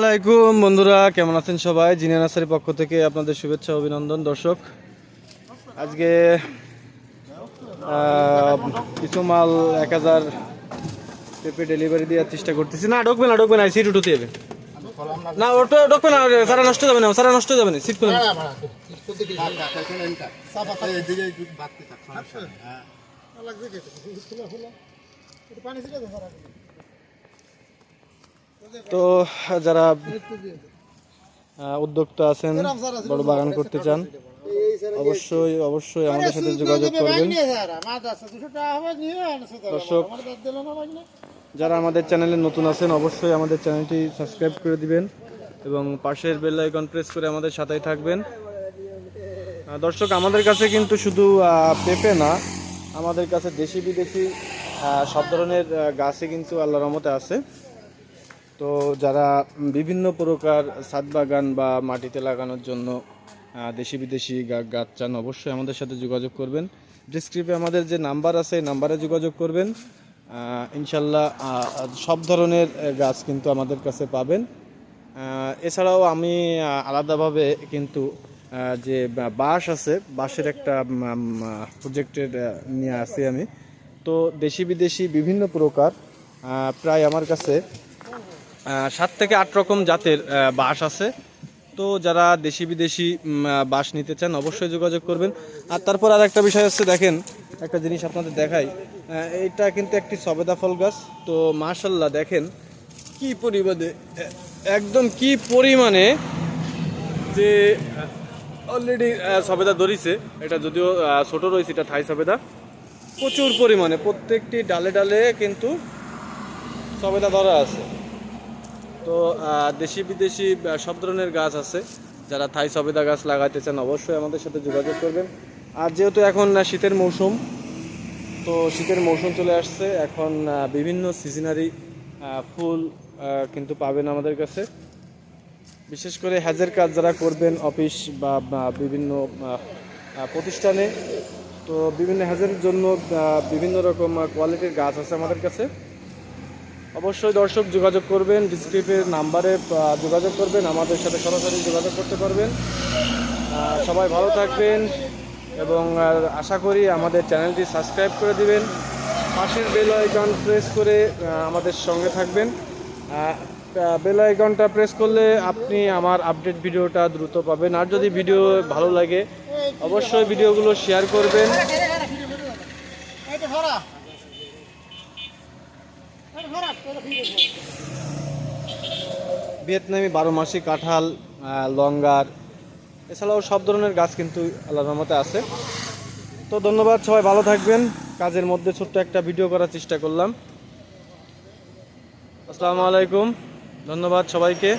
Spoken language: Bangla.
আসসালামাইকুম বন্ধুরা, কেমন আছেন সবাই? জিনিয়া নার্সারির পক্ষ থেকে আপনাদের শুভেচ্ছা, অভিনন্দন। দর্শক, আজকে কিছু মাল এক হাজার পেপে ডেলিভারি দেওয়ার চেষ্টা করতেছি। না, ঢুকবে না ঢুকবে না সিট উঠতে যাবে না ওটা ঢুকবে না সারা নষ্ট যাবে না, সারা নষ্ট যাবে না সিট করে তো যারা উদ্যোক্তা আছেন, বড় বাগান করতে চান, অবশ্যই অবশ্যই আমাদের সাথে যোগাযোগ করবেন। দর্শক, যারা আমাদের চ্যানেলে নতুন আছেন, অবশ্যই আমাদের চ্যানেলটি সাবস্ক্রাইব করে দিবেন এবং পাশের বেল আইকন প্রেস করে আমাদের সাথেই থাকবেন। দর্শক, আমাদের কাছে কিন্তু শুধু পেঁপে না, আমাদের কাছে দেশি বিদেশি সব ধরনের গাছই কিন্তু আল্লাহর রহমতে আছে। তো যারা বিভিন্ন প্রকার ছাদ বাগান বা মাটিতে লাগানোর জন্য দেশি বিদেশি গাছ চান, অবশ্যই আমাদের সাথে যোগাযোগ করবেন। ডিসক্রিপে আমাদের যে নাম্বার আছে, এই নাম্বারে যোগাযোগ করবেন। ইনশাল্লাহ সব ধরনের গাছ কিন্তু আমাদের কাছে পাবেন। এছাড়াও আমি আলাদাভাবে কিন্তু যে বাঁশ আছে, বাঁশের একটা প্রজেক্টের নিয়ে আসি আমি। তো দেশি বিদেশি বিভিন্ন প্রকার প্রায় আমার কাছে সাত থেকে আট রকম জাতের বাঁশ আছে। তো যারা দেশি বিদেশি বাঁশ নিতে চান অবশ্যই যোগাযোগ করবেন। আর তারপর আর একটা বিষয় হচ্ছে, দেখেন, একটা জিনিস আপনাদের দেখাই। এইটা কিন্তু একটি সবেদা ফল গাছ। তো মাশাল্লাহ, দেখেন, কি পরিমাণে একদম কি পরিমাণে যে অলরেডি সবেদা ধরিছে। এটা যদিও ছোট রয়েছে, এটা থাই সবেদা। প্রচুর পরিমাণে, প্রত্যেকটি ডালে ডালে কিন্তু সবেদা ধরা আছে। তো দেশি বিদেশি সব ধরনের গাছ আছে। যারা থাই সবেদা গাছ লাগাইতে চান অবশ্যই আমাদের সাথে যোগাযোগ করবেন। আর যেহেতু এখন শীতের মৌসুম, তো শীতের মৌসুম চলে আসছে। এখন বিভিন্ন সিজনারি ফুল কিন্তু পাবেন আমাদের কাছে। বিশেষ করে হ্যাজের কাজ যারা করবেন অফিস বা বিভিন্ন প্রতিষ্ঠানে, তো বিভিন্ন হ্যাজের জন্য বিভিন্ন রকম কোয়ালিটির গাছ আছে আমাদের কাছে। অবশ্যই দর্শক যোগাযোগ করবেন, ডিসক্রিপের নাম্বারে যোগাযোগ করবেন, আমাদের সাথে সরাসরি যোগাযোগ করতে পারবেন। সবাই ভালো থাকবেন এবং আশা করি আমাদের চ্যানেলটি সাবস্ক্রাইব করে দিবেন। পাশের বেল আইকন প্রেস করে আমাদের সঙ্গে থাকবেন। বেল আইকনটা প্রেস করলে আপনি আমার আপডেট ভিডিওটা দ্রুত পাবেন। আর যদি ভিডিও ভালো লাগে, অবশ্যই ভিডিওগুলো শেয়ার করবেন। ভিয়েতনামি বারো মাসি কাঁঠাল লঙ্গার, এছাড়াও সব ধরনের গাছ কিন্তু আল্লাহ রহমতে আছে। তো ধন্যবাদ, সবাই ভালো থাকবেন। কাজের মধ্যে ছোট্ট একটা ভিডিও করার চেষ্টা করলাম। আসসালামু আলাইকুম, ধন্যবাদ সবাইকে।